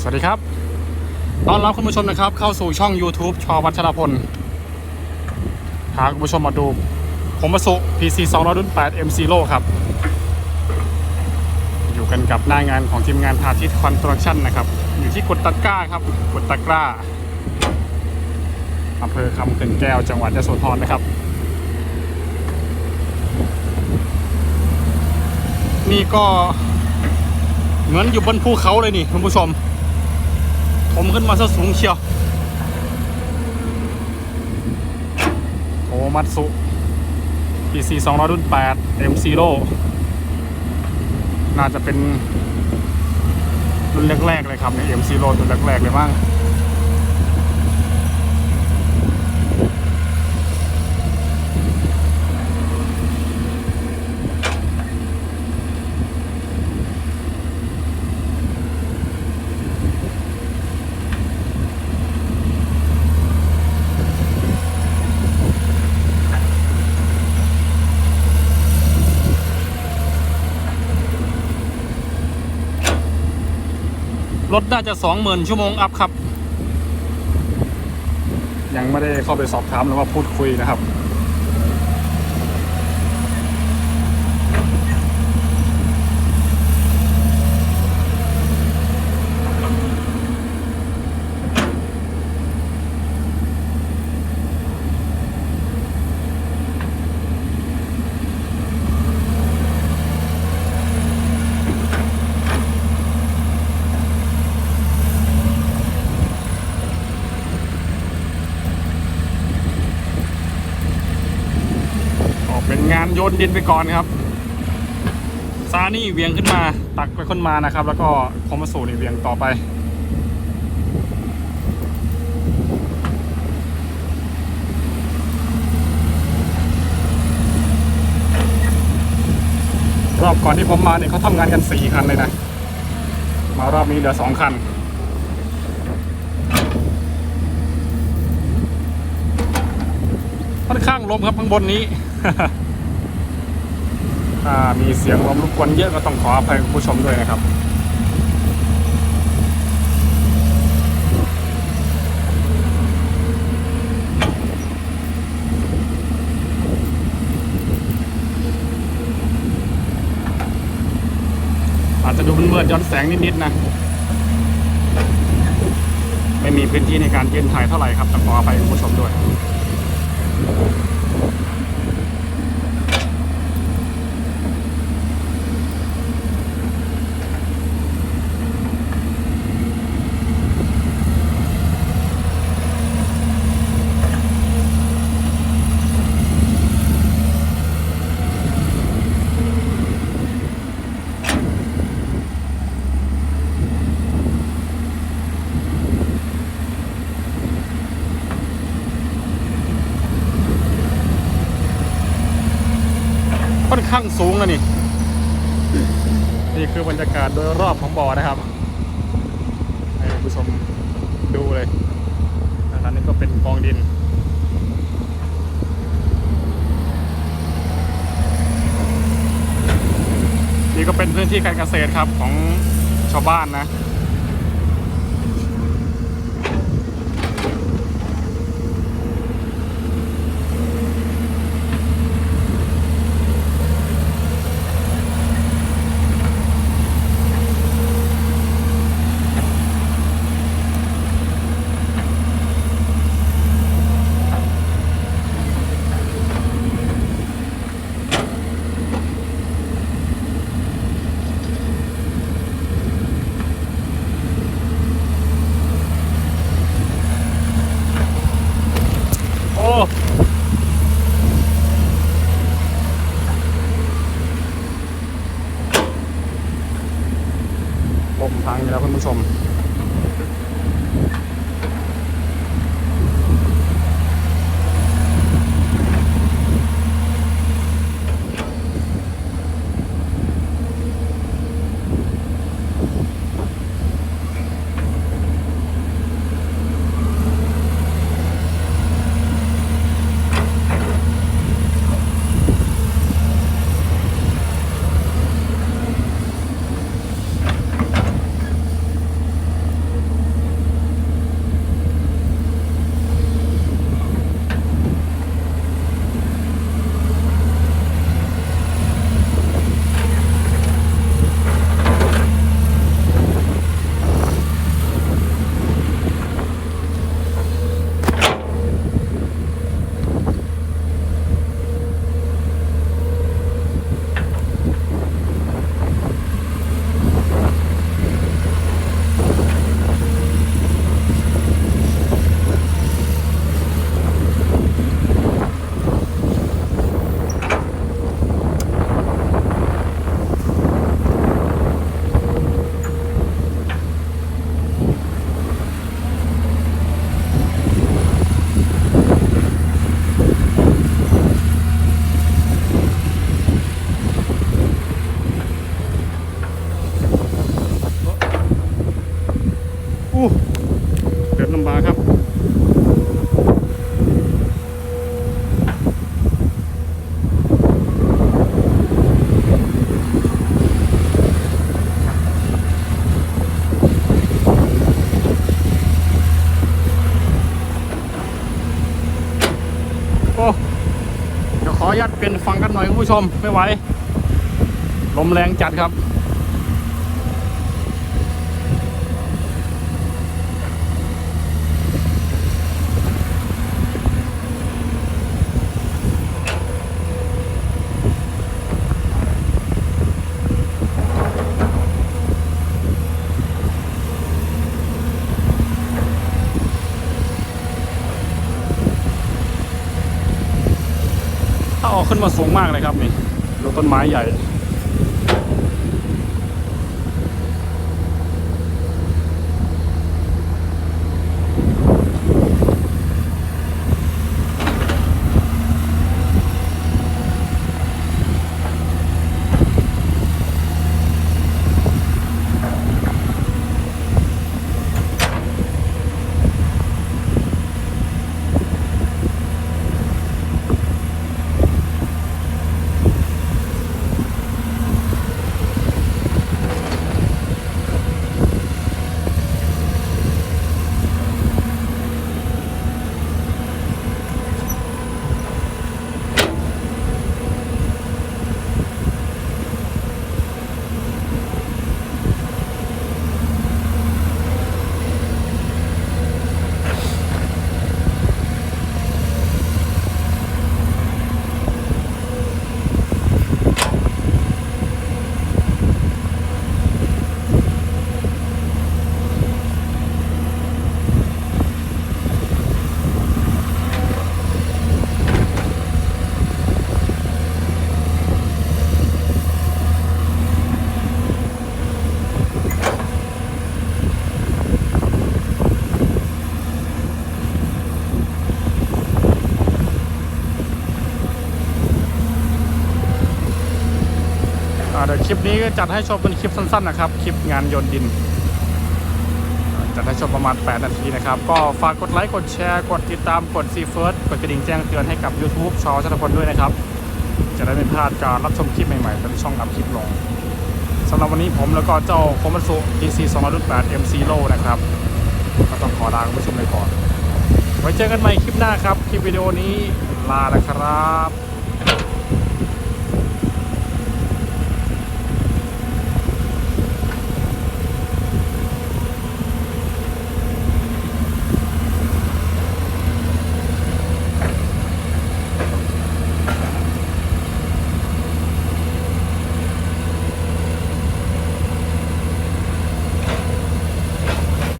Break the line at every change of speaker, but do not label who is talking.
สวัสดีครับต้อนรับคุณผู้ชมนะครับ เข้าสู่ช่อง YouTube ชอวัชรพลพาคุณผู้ชมมาดู ผมมาสุ PC 200รุ่น8 M Zero ครับ อยู่กันกับหน้างานของทีมงานพาทิตคอนสตรักชั่นนะครับ อยู่ที่กุดตะกร้าครับกุดตะกร้าอำเภอคำเขื่อนแก้วจังหวัดยโสธรนะครับ นี่ก็เหมือนอยู่บนภูเขาเลยนี่คุณผู้ชม ผมขึ้นมาซะสูงเชียวโอมัตสุ PC 200 รุ่น 8 M Zero น่าจะเป็นรุ่นแรก ๆ เลยครับใน M Zero รุ่นแรก ๆ เลยมั้ง รถน่าจะสองหมื่นชั่วโมงอัพครับ ยังไม่ได้เข้าไปสอบถามหรือว่าพูดคุยนะครับ โยนดินไปก่อนครับซานี่เวียงขึ้นมาตักไปขึ้นมานะครับ แล้วก็คอมมาสู่นี่เวียงต่อไป รอบก่อนที่ผมมาเนี่ยเขาทำงานกันสี่คันเลยนะ มารอบนี้เหลือสองคันค่อนข้างลมครับข้างบนนี้ ถ้ามีเสียงลมรบกวนเยอะก็ต้องขออภัยคุณผู้ชมด้วยนะครับอาจจะดูมันมืดๆย้อนแสงนิดๆนะ ไม่มีพื้นที่ในการยืนถ่ายเท่าไหร่ครับต้องขออภัยคุณผู้ชมด้วย ข้างสูงนะนี่ นี่คือบรรยากาศโดยรอบของบ่อนะครับให้ผู้ชมดูเลยนะครับนี่ก็เป็นกองดินนี่ก็เป็นพื้นที่การเกษตรครับของชาวบ้านนะ ลมพังอยู่แล้วคุณผู้ชม ขออนุญาตเป็นฟังกันหน่อยคุณผู้ชมไม่ไหวลมแรงจัดครับ ขึ้นมาสูงมากเลยครับนี่ดูต้นไม้ใหญ่ เดี๋ยวคลิปนี้ก็จัดให้ชมเป็นคลิปสั้นๆนะครับ คลิปงานยนต์ดิน จัดให้ชมประมาณ 8 นาทีนะครับ ก็ฝากกดไลค์ กดแชร์ กดติดตาม กดซีเฟิร์สกดกระดิ่งแจ้งเตือนให้กับ YouTube ชอชัตพลด้วยนะครับ จะได้ไม่พลาดการรับชมคลิปใหม่ๆตอนช่องอัพคลิปลงสำหรับวันนี้ผมแล้วก็เจ้าโคมัตสุ DC 208 MC Low นะครับ ก็ต้องขอลาคุณผู้ชมไปก่อน ไว้เจอกันใหม่คลิปหน้าครับ คลิปวิดีโอนี้ลาแล้วครับ